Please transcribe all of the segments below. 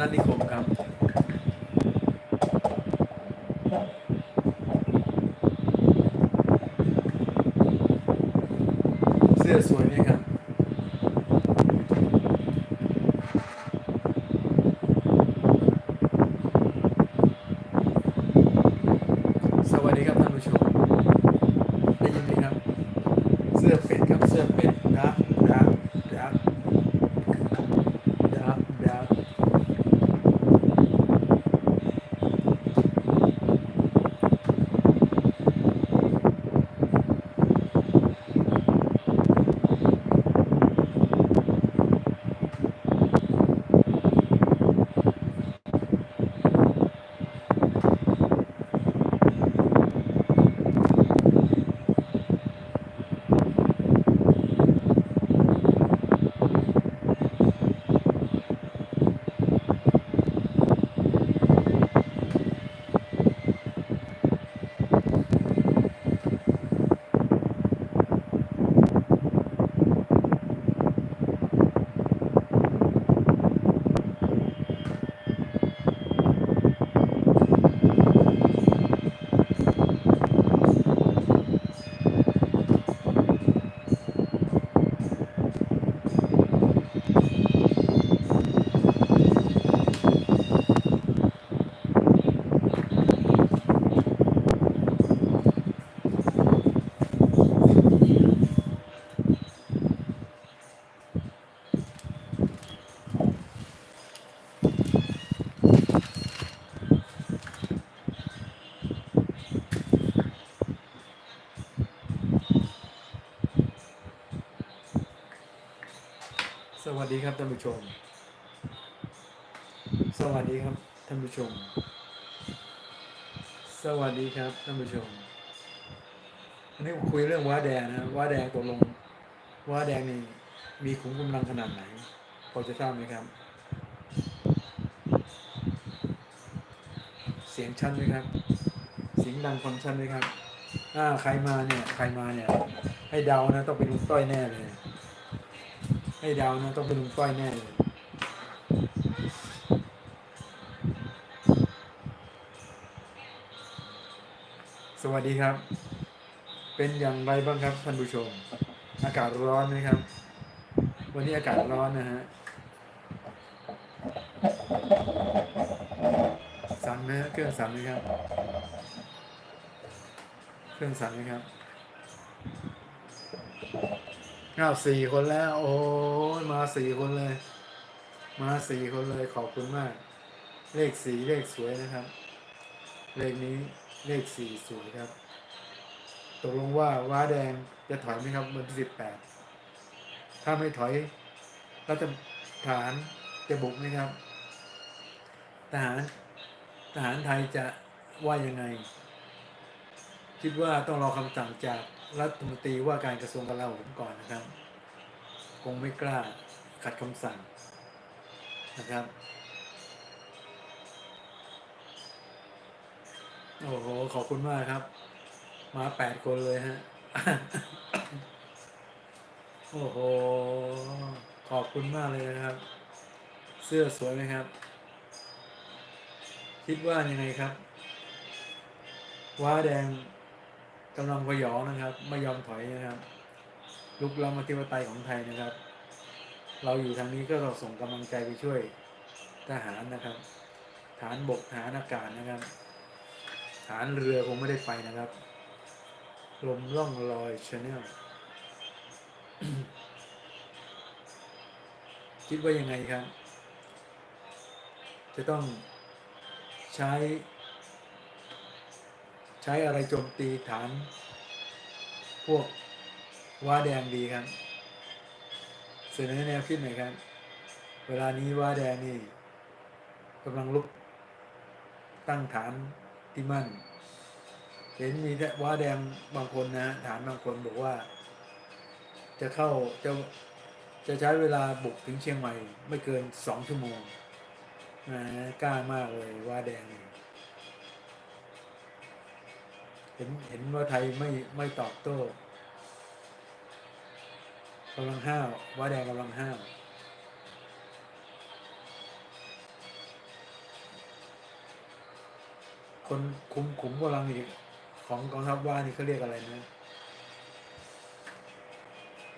นัสนิคมครับ เสื้อสวยไหมครับ สวัสดีครับท่านผู้ชม ได้ยินไหมครับ เสื้อเป็ดครับ เสื้อเป็ดดักดักดักดักดัก สวัสดีครับท่านผู้ชม สวัสดีครับท่านผู้ชม สวัสดีครับท่านผู้ชมวันนี้คุยเรื่องว้าแดงนะว้าแดงตกลงว้าแดงนี่มีขุมกำลังขนาดไหนพอจะทราบไหมครับ เสียงชัดไหมครับ เสียงดังฟังชัดไหมครับอ่าใครมาเนี่ย ใครมาเนี่ย ให้เดานะ ต้องเป็นลุงต้อยแน่เลย ให้เดานะต้องเป็นลุงต้อยแน่เลยสวัสดีครับ เป็นอย่างไรบ้างครับท่านผู้ชม อากาศร้อนไหมครับ วันนี้อากาศร้อนนะฮะสั่นไหมฮะเครื่องสั่นไหมครับ เครื่องสั่นไหมครับ อ้าวสี่คนแล้ว โอ้ยมาสี่คนเลย มาสี่คนเลยขอบคุณมาก เลขสี่เลขสวยนะครับ เลขนี้เลขสี่สวยครับตกลงว่าว้าแดงจะถอยไหมครับวันที่สิบแปดถ้าไม่ถอยรัฐฐานจะบุกไหมครับ ทหารทหารไทยจะว่ายังไง คิดว่าต้องรอคำสั่งจากรัฐมนตรีว่าการกระทรวงกลาโหมก่อนนะครับ คงไม่กล้าขัดคำสั่งนะครับ โอ้โห ขอบคุณมากครับ มาแปดคนเลยฮะ โอ้โห ขอบคุณมากเลยนะครับ เสื้อสวยไหมครับ คิดว่ายังไงครับ ว้าแดง กำลังพยองนะครับ ไม่ยอมถอยนะครับ ลุกล้ำอธิปไตยของไทยนะครับ เราอยู่ทางนี้ก็ต้องส่งกำลังใจไปช่วยทหารนะครับ ฐานบกฐานอากาศนะครับ ฐานเรือคงไม่ได้ไปนะครับลมล่องลอยชาแนลคิดว่ายังไงครับ จะต้องใช้ ช้อะไรโจมตีฐาน พวกว้าแดงดีครับ เสนอแนวคิดหน่อยครับ เวลานี้ว้าแดงนี่กำลังลุกตั้งฐานที่มั่น เห็นมีแต่ว้าแดงบางคนนะ ฐานบางคนบอกว่า จะเข้าจะจะใช้เวลาบุกถึงเชียงใหม่ ไม่เกินสองชั่วโมงนะกล้ามากเลยว้าแดงนี่ เห็นเห็นว่าไทยไม่ไม่ตอบโต้กำลังห้าวว่าแดงกำลังห้าวคนคุมขุมกำลังอีกของกองทัพว่านี่เขาเรียกอะไรนะ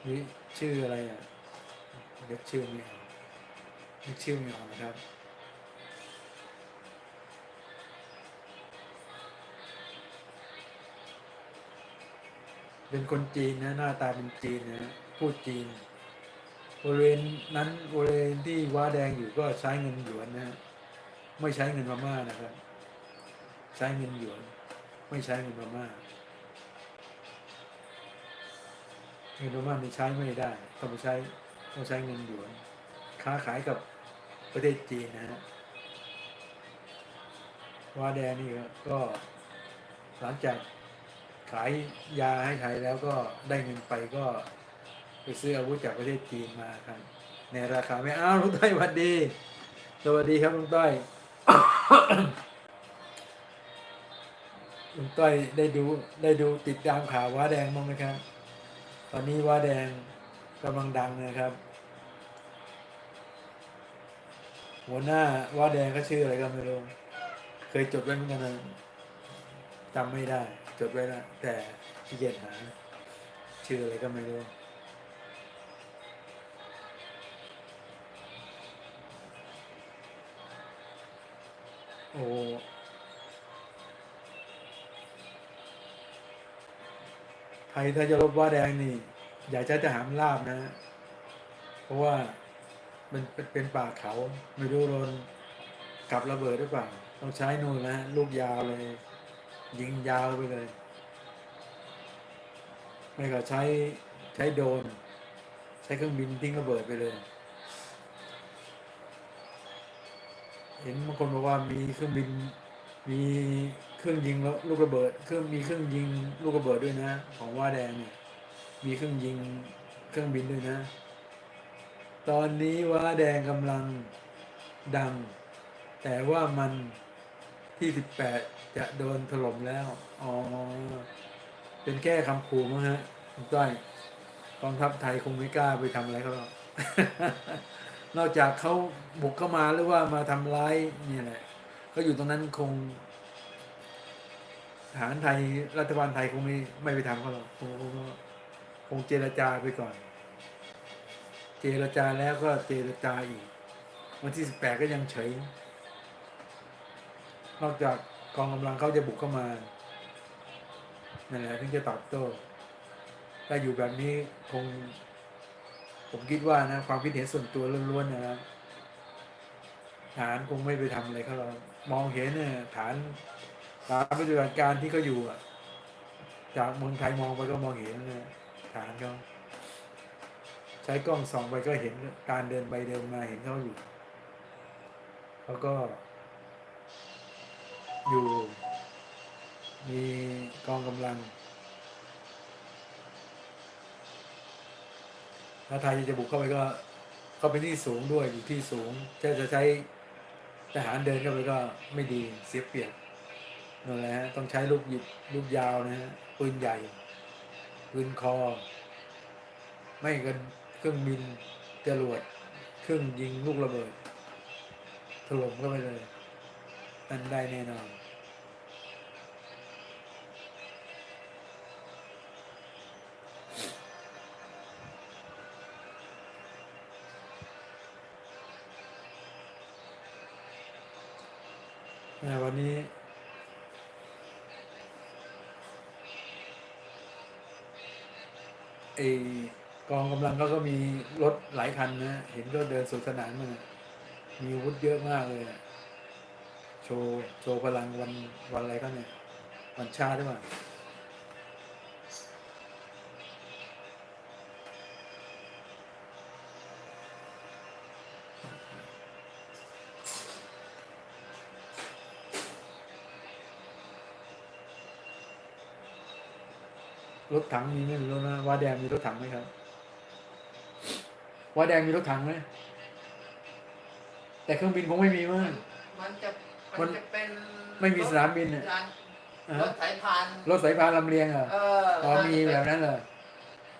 นี่ชื่ออะไรอะเด็กชื่อไม่เอาเด็กชื่อไม่เอานะครับ เป็นคนจีนนะหน้าตาเป็นจีนนะพูดจีนบริเวณนั้นบริเวณที่ว้าแดงอยู่ก็ใช้เงินหยวนนะ ไม่ใช้เงินพม่านะครับ ใช้เงินหยวน ไม่ใช้เงินพม่าเงินพม่านี่ใช้ไม่ได้ต้องใช้ต้องใช้เงินหยวน ค้าขายกับประเทศจีนนะฮะว้าแดงนี่ก็หลังจาก ขายยาให้ไทยแล้วก็ได้เงินไปก็ไปซื้ออาวุธจากประเทศจีนมาครับ ในราคาไม่อ้าวลุงต้อยสวัสดี สวัสดีครับลุงต้อยลุงต้อยได้ดูได้ดูติดตามข่าวว้าแดงบ้งไหมครับ ตอนนี้ว้าแดงกำลังดังนะครับ หัวหน้าว้าแดงก็ชื่ออะไรก็ไม่รู้ เคยจดไว้เหมือนกันจำไม่ได้ จดไว้แล้วแต่เกียจหา ชื่ออะไรก็ไม่รู้โอ้ไทยถ้าจะลบว่าแดงนี่ อย่าใช้ทหารลาบนะ เพราะว่ามันเป็นเป็นป่าเขา ไม่รู้โดนกับระเบิดหรือเปล่า ต้องใช้นู่นนะ ลูกยาวเลย ยิงยาวไปเลย ไม่ก็ใช้ใช้โดน ใช้เครื่องบินทิ้งระเบิดไปเลย เห็นบางคนบอกว่ามีเครื่องบินมีเครื่องยิงแล้วลูกระเบิด เครื่องมีเครื่องยิงลูกระเบิดด้วยนะ ของว่าแดงเนี่ยมีเครื่องยิงเครื่องบินด้วยนะ ตอนนี้ว่าแดงกำลังดัง แต่ว่ามัน ที่สิบแปดจะโดนถล่มแล้ว อ๋อ เป็นแค่คำขู่มั้งฮะคุณต้อยกองทัพไทยคงไม่กล้าไปทำอะไรเขาหรอกนอกจากเขาบุกเข้ามาหรือว่ามาทำร้ายเนี่ยแหละก็อยู่ตรงนั้นคงทหารไทยรัฐบาลไทยคงไม่ไม่ไปทำเขาหรอกคงคงคงเจรจาไปก่อน เจรจาแล้วก็เจรจาอีก วันที่สิบแปดก็ยังเฉย นอกจากกองกำลังเขาจะบุกเข้ามานั่นแหละถึงจะตอบโต้ถ้าอยู่แบบนี้คง ผมคิดว่านะ ความคิดเห็นส่วนตัวล้วนๆนะครับฐานคงไม่ไปทำอะไรเขาเรามองเห็นเนี่ยฐานฐานปฏิบัติการที่เขาอยู่อะจากเมืองไทยมองไปก็มองเห็นนะฐานเขาใช้กล้องส่องไปก็เห็นการเดินไปเดินมาเห็นเขาอยู่เขาก็ อยู่ มีกองกำลังถ้าไทยจะบุกเข้าไปก็เข้าไปที่สูงด้วยอยู่ที่สูงถ้าจะใช้ทหารเดินเข้าไปก็ไม่ดีเสียเปรียบนั่นแหละฮะต้องใช้ลูกหยิบลูกยาวนะฮะปืนใหญ่ปืนคอ ไม่กันเครื่องบินจรวดเครื่องยิงลูกระเบิดถล่มเข้าไปเลยนั่นได้แน่นอน อ่าวันนี้ ไอกองกำลังก็ก็มีรถหลายคันนะ เห็นก็เดินสวนสนามมันมีวุธเยอะมากเลยโชว์โชว์พลังวันวันอะไรก็เนี่ย วันชาติด้วย รถถังมีไหมไม่รู้นะว่าแดงมีรถถังไหมครับว่าแดงมีรถถังไหมแต่เครื่องบินคงไม่มีมั้ง มันจะมัมันนจะเป็นไม่มีสนามบินเนี่ยร้านอะรถสายพานรถสายพานลำเลียงเหรอเอออ๋อมีแบบนั้นเลย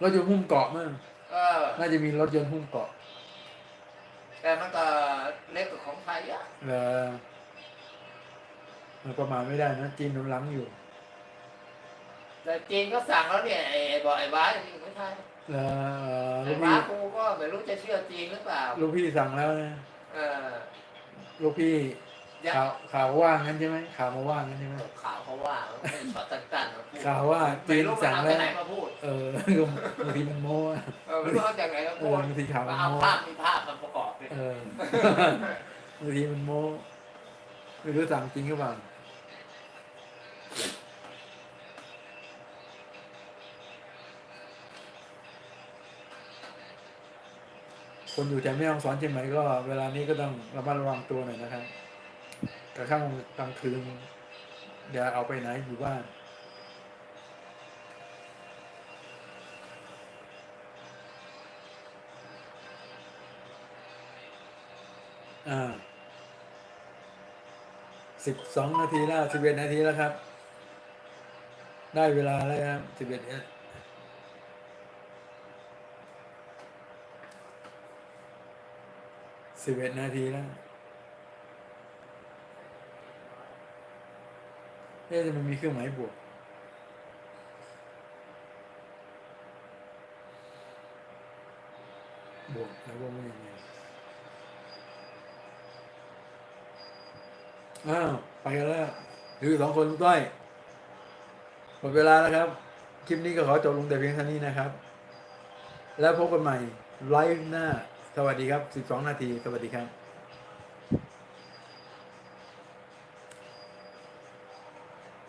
รถยนต์หุ้มเกาะมั้งเออน่าจะมีรถยนต์หุ้มเกาะแต่มันก็เล็กกว่าของไทยอะ เหรอมันประมาทไม่ได้นะจีนหนุนหลังอยู่ แต่จีนก็สั่งแล้วเนี่ยไอ้ไอ้บอกไอ้บ้าจริงไม่ใช่แล้วเอ่อลูไอ้กบ้าพี่กูก็ไม่รู้จะเชื่อจีนหรือเปล่าลูกพี่สั่งแล้วนะเออลูกพี่ยังข่าวข่าวว่างั้นใช่ไหมข่าวมาว่างั้นใช่ไหมข่าวเขาว่าไม่ใช่ช็อตสั้นๆมาพูดข่าวว่าจีไม่นรู้มันสั่งเอาแล้จากวไหนมาพูดเออ บางทีมันโม้อะเออไม่รู้เอาจากไหนมาเอพูอดบางทีข่าวมันเอาโม้ภาพมีภาพมาประกอบเลยเออบางทีมันโม้ไม่รู้สั่งจริงหรือเปล่า คนอยู่แถวแม่ฮ่องสอนเชียงใหม่ก็เวลานี้ก็ต้องระมัดระวังตัวหน่อยนะครับกระทั่งกลางคืนอย่าเอาไปไหนอยู่บ้านอ่าสิบสองนาทีแล้วสิบเอ็ดนาทีแล้วครับ ได้เวลาแล้วครับสิบเอ็ด สิบเอ็ดนาทีแล้วเอ๊ะจะมันมีเครื่องหมายบวกบวกแล้วก็ไม่ยังไงอ้าว ไปกันแล้วคือสองคนลุงต้อยหมดเวลาแล้วครับ คลิปนี้ก็ขอจบลงแต่เพียงเท่านี้นะครับ แล้วพบกันใหม่ไลฟ์หน้า สวัสดีครับ 12 นาที สวัสดีครับ